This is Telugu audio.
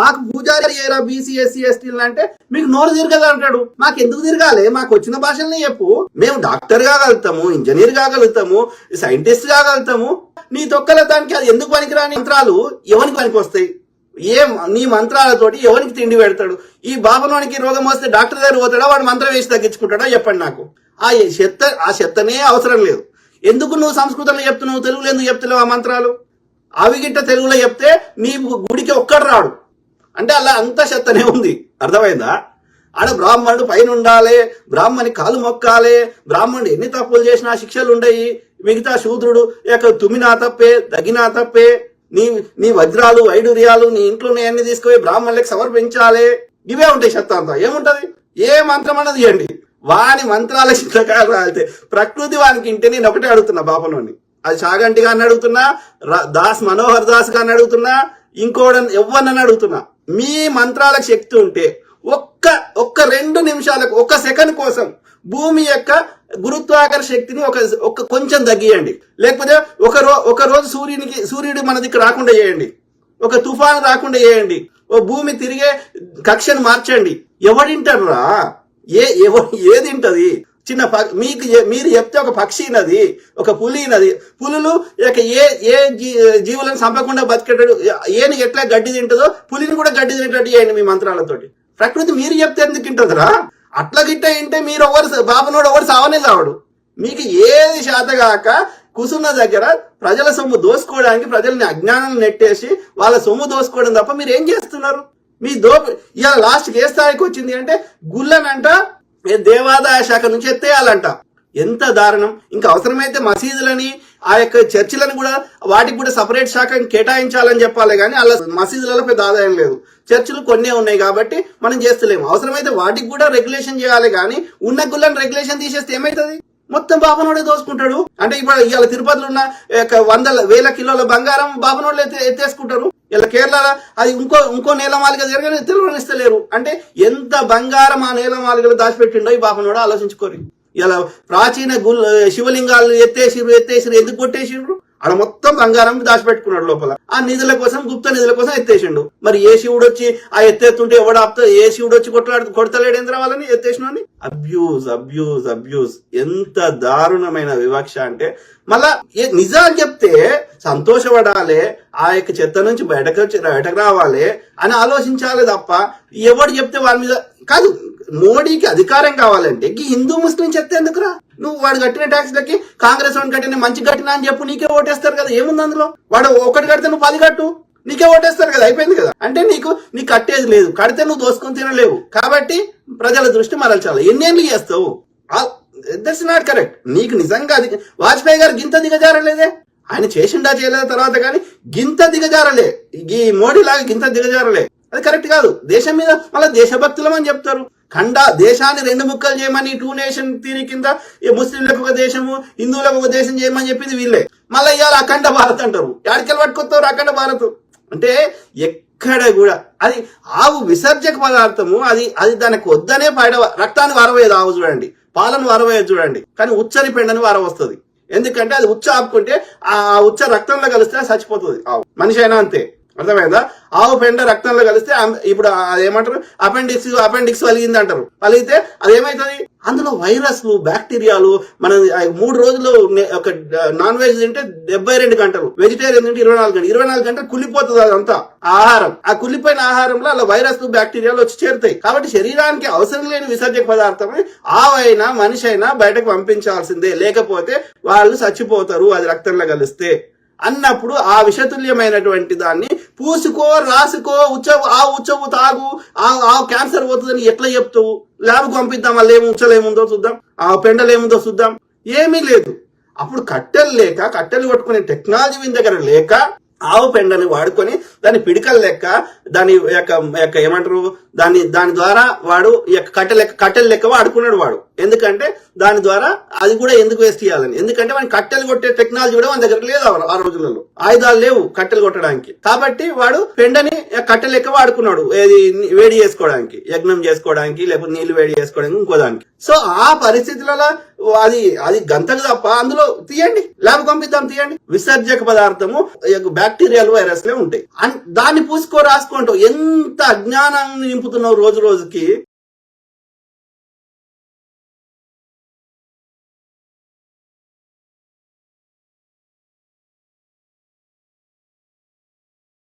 మాకు పూజారి ఏరా బీసీ ఎస్సీ ఎస్టీలు అంటే? మీకు నోరు తిరగదు అంటాడు. మాకు ఎందుకు తిరగాలి? మాకు వచ్చిన భాషల్ని చెప్పు. మేము డాక్టర్ కాగలుగుతాము ఇంజనీర్ కాగలుగుతాము సైంటిస్ట్ కాగలుగుతాము నీ తొక్కల దానికి అది ఎందుకు పనికిరాని మంత్రాలు? ఎవరికి పనికి వస్తాయి ఏం నీ మంత్రాలతోటి ఎవరికి తిండి పెడతాడు? ఈ బాబులోనికి రోగం వస్తే డాక్టర్ దగ్గర పోతాడా? వాడు మంత్రం వేసి తగ్గించుకుంటాడా? చెప్పండి నాకు. ఆ చెత్త ఆ చెత్తనే అవసరం లేదు. ఎందుకు నువ్వు సంస్కృతంలో చెప్తున్నావు? తెలుగులో ఎందుకు చెప్తున్నావు ఆ మంత్రాలు? అవి గిట్ట తెలుగులో చెప్తే నీ గుడికి ఒక్కడు రాడు. అంటే అలా అంత చెత్తనే ఉంది. అర్థమైందా? ఆడ బ్రాహ్మణుడు పైన ఉండాలి బ్రాహ్మణి కాలు మొక్కాలి బ్రాహ్మణుడు ఎన్ని తప్పులు చేసినా శిక్షలు ఉండయి మిగతా శూద్రుడు ఇక తుమ్మినా తప్పే తగినా తప్పే నీ నీ వజ్రాలు వైడూర్యాలు నీ ఇంట్లో అన్ని తీసుకుపోయి బ్రాహ్మణులకు సమర్పించాలి. ఇవే ఉంటాయి చెత్త అంతా. ఏముంటది? ఏ మంత్రం అన్నది ఇవ్వండి వాని మంత్రాల చింతకాయలు రాలితే ప్రకృతి వానికి ఇంటే నేను ఒకటే అడుగుతున్నా బాపనోని అది చాగంటి గారిని అడుగుతున్నా దాస్ మనోహర్ దాస్ గారిని అడుగుతున్నా ఇంకోడని ఎవరినని అడుగుతున్నా. మీ మంత్రాలకు శక్తి ఉంటే ఒక్క ఒక్క రెండు నిమిషాలకు ఒక్క సెకండ్ కోసం భూమి యొక్క గురుత్వాకర్ష శక్తిని ఒక ఒక కొంచెం తగ్గియండి. లేకపోతే ఒక రో ఒక రోజు సూర్యునికి సూర్యుడు మన దిక్కు రాకుండా చేయండి. ఒక తుఫాను రాకుండా చేయండి. ఓ భూమి తిరిగే కక్షను మార్చండి. ఎవడింటారా ఏ ఎవ ఏదింటది చిన్న ప- మీకు మీరు చెప్తే ఒక పక్షి నది ఒక పులి నది. పులులు ఇక ఏ ఏ జీ- జీవులను చంపకుండా బతికేటట్టు ఏని ఎట్లా గడ్డి తింటుందో పులిని కూడా గడ్డి తినేటట్టు చేయండి మీ మంత్రాలతోటి. ప్రకృతి మీరు చెప్తే ఎందుకు తింటుందిరా? అట్లా గిట్ట ఏంటే మీరు ఎవరు బాబునోడు ఎవరు సావనే సావడు. మీకు ఏది శాతగాక కుసున్న దగ్గర ప్రజల సొమ్ము దోసుకోవడానికి ప్రజల్ని అజ్ఞానం నెట్టేసి వాళ్ళ సొమ్ము దోసుకోవడం తప్ప మీరు ఏం చేస్తున్నారు? మీ దోపి ఇలా లాస్ట్కి ఏ స్థాయికి వచ్చింది అంటే గుళ్ళనంట దేవాదాయ శాఖ నుంచి ఎత్తేయాలంట. ఎంత దారుణం. ఇంకా అవసరమైతే మసీదులని ఆ యొక్క చర్చిలను కూడా వాటికి కూడా సపరేట్ శాఖ కేటాయించాలని చెప్పాలి కానీ అలా మసీదులలో పెద్ద ఆదాయం లేదు. చర్చిలు కొన్నే ఉన్నాయి కాబట్టి మనం చేస్తలేము. అవసరమైతే వాటికి కూడా రెగ్యులేషన్ చేయాలి కానీ ఉన్న గుళ్ళని రెగ్యులేషన్ తీసేస్తే ఏమవుతుంది మొత్తం బాబనోడే దోసుకుంటాడు. అంటే ఇప్పుడు ఇవాళ తిరుపతిలో ఉన్న వందల వేల కిలోల బంగారం బాబనోళ్ళు ఎత్తే ఎత్తేసుకుంటారు. ఇలా కేరళ అది ఇంకో ఇంకో నేలమాలిక జరగని అంటే ఎంత బంగారం ఆ నేలమాలికలు దాచిపెట్టిండో ఈ బాబనోడు ఆలోచించుకోరు. ఇలా ప్రాచీన గుల్ శివలింగాలు ఎత్తేసిరు ఎత్తేసిరు ఎందుకు కొట్టేసిండ్రు ఆడ మొత్తం బంగారం దాచిపెట్టుకున్నాడు లోపల. ఆ నిధుల కోసం గుప్త నిధుల కోసం ఎత్తేసిండు. మరి ఏ శివుడు వచ్చి ఆ ఎత్తేస్తుంటే ఎవడు ఆపుతా ఏ శివుడు వచ్చి కొట్లాడు కొడతలేడేంద్ర వాళ్ళని ఎత్తేసినని అబ్యూజ్ అబ్యూజ్ అబ్యూజ్. ఎంత దారుణమైన వివక్ష అంటే మళ్ళా నిజాలు చెప్తే సంతోషపడాలి ఆ యొక్క చెత్త నుంచి బయటకు వచ్చి బయటకు రావాలి అని ఆలోచించాలి తప్ప ఎవడు చెప్తే వాళ్ళ మీద కాదు. మోడీకి అధికారం కావాలంటే ఈ హిందూ ముస్లిం చెత్త ఎందుకురా? నువ్వు వాడు కట్టిన ట్యాక్స్లకి కాంగ్రెస్ వాడు కట్టిన మంచి కట్టినా అని చెప్పు నీకే ఓటేస్తారు కదా. ఏముంది అందులో? వాడు ఒకటి కడితే నువ్వు పది కట్టు నీకే ఓటేస్తారు కదా. అయిపోయింది కదా. అంటే నీకు నీకు కట్టేది లేదు. కడితే నువ్వు దోసుకొని తినలేవు. కాబట్టి ప్రజల దృష్టి మరల్చాలి. ఎన్నేళ్ళు చేస్తావు? దట్స్ నాట్ కరెక్ట్ నీకు నిజంగా అది వాజ్పేయి గారు గింత దిగజారలేదే? ఆయన చేసిండా చేయలేదా తర్వాత కానీ గింత దిగజారలే. ఈ మోడీ లాగా గింత దిగజారలే. అది కరెక్ట్ కాదు. దేశం మీద మళ్ళీ దేశభక్తులం అని చెప్తారు. ఖండ దేశాన్ని రెండు ముక్కలు చేయమని టూ నేషన్ థీరీ కింద ఈ ముస్లింలకు ఒక దేశము హిందువులకు ఒక దేశం చేయమని చెప్పింది వీళ్ళే. మళ్ళీ ఇవాళ అఖండ భారత్ అంటారు. ఎక్కడికెళ్ళి పట్టుకొస్తారు అఖండ భారత్? అంటే ఎక్కడ కూడా. అది ఆవు విసర్జక పదార్థము అది అది దానికి వద్దనే పైడ రక్తాన్ని వారవేయదు ఆవు చూడండి. పాలను వారవేయదు చూడండి. కానీ ఉచ్చని పెండని వార వస్తుంది. ఎందుకంటే అది ఉచ్చ ఆపుకుంటే ఆ ఉచ్చ రక్తంలో కలిస్తే చచ్చిపోతుంది ఆవు. మనిషి అయినా అంతే. అర్థమైందా? ఆవు పెండ రక్తంలో కలిస్తే ఇప్పుడు అదేమంటారు? అపెండిక్స్ అపెండిక్స్ వలిగింది అంటారు. వలిగితే అదేమవుతుంది అందులో వైరస్లు బ్యాక్టీరియాలు మన ఆ మూడు రోజులు ఒక నాన్ వెజ్ తింటే డెబ్బై రెండు గంటలు. వెజిటేరియన్ తింటే ఇరవై నాలుగు గంటలు. ఇరవై నాలుగు గంటలు కుళ్ళిపోతుంది అదంతా ఆహారం. ఆ కుళ్ళిపోయిన ఆహారంలో అలా వైరస్ బ్యాక్టీరియాలు వచ్చి చేరుతాయి. కాబట్టి శరీరానికి అవసరం లేని విసర్జక పదార్థమే ఆవైనా మనిషి అయినా బయటకు పంపించాల్సిందే. లేకపోతే వాళ్ళు చచ్చిపోతారు అది రక్తంలో కలిస్తే. అన్నప్పుడు ఆ విషతుల్యమైనటువంటి దాన్ని పూసుకో రాసుకో ఉచ్చవు ఆ ఉచ్చవు తాగు ఆ ఆ క్యాన్సర్ పోతుందని ఎట్లా చెప్తావు? ల్యాబ్కి పంపిద్దాం వాళ్ళు ఏమి ఉచ్చలేముందో చూద్దాం. ఆ పెండలేముందో చూద్దాం. ఏమీ లేదు. అప్పుడు కట్టెలు లేక కట్టెలు కొట్టుకునే టెక్నాలజీ మీ దగ్గర లేక ఆవు పెండని వాడుకొని దాని పిడికలు లెక్క దాని యొక్క యొక్క ఏమంటారు? దాని దాని ద్వారా వాడు ఈ యొక్క కట్టె లెక్క కట్టెల లెక్క వాడుకున్నాడు వాడు. ఎందుకంటే దాని ద్వారా అది కూడా ఎందుకు వేస్ట్ చేయాలని. ఎందుకంటే వాడిని కట్టెలు కొట్టే టెక్నాలజీ కూడా మన దగ్గర లేదు ఆ- రోజులలో. ఆయుధాలు లేవు కట్టెలు కొట్టడానికి. కాబట్టి వాడు పెండని కట్టె లెక్క వాడుకున్నాడు. ఏది వేడి చేసుకోవడానికి యజ్ఞం చేసుకోవడానికి లేకపోతే నీళ్ళు వేడి చేసుకోవడానికి ఇంకో దానికి. సో ఆ పరిస్థితులలో అది అది గంతకు తప్ప అందులో తీయండి. ల్యాబ్ పంపిద్దాం తీయండి. విసర్జక పదార్థము బ్యాక్టీరియాలు వైరస్లే ఉంటాయి. దాన్ని పూసుకో రాసుకుంటూ ఎంత అజ్ఞానాన్ని నింపుతున్నావు రోజు రోజుకి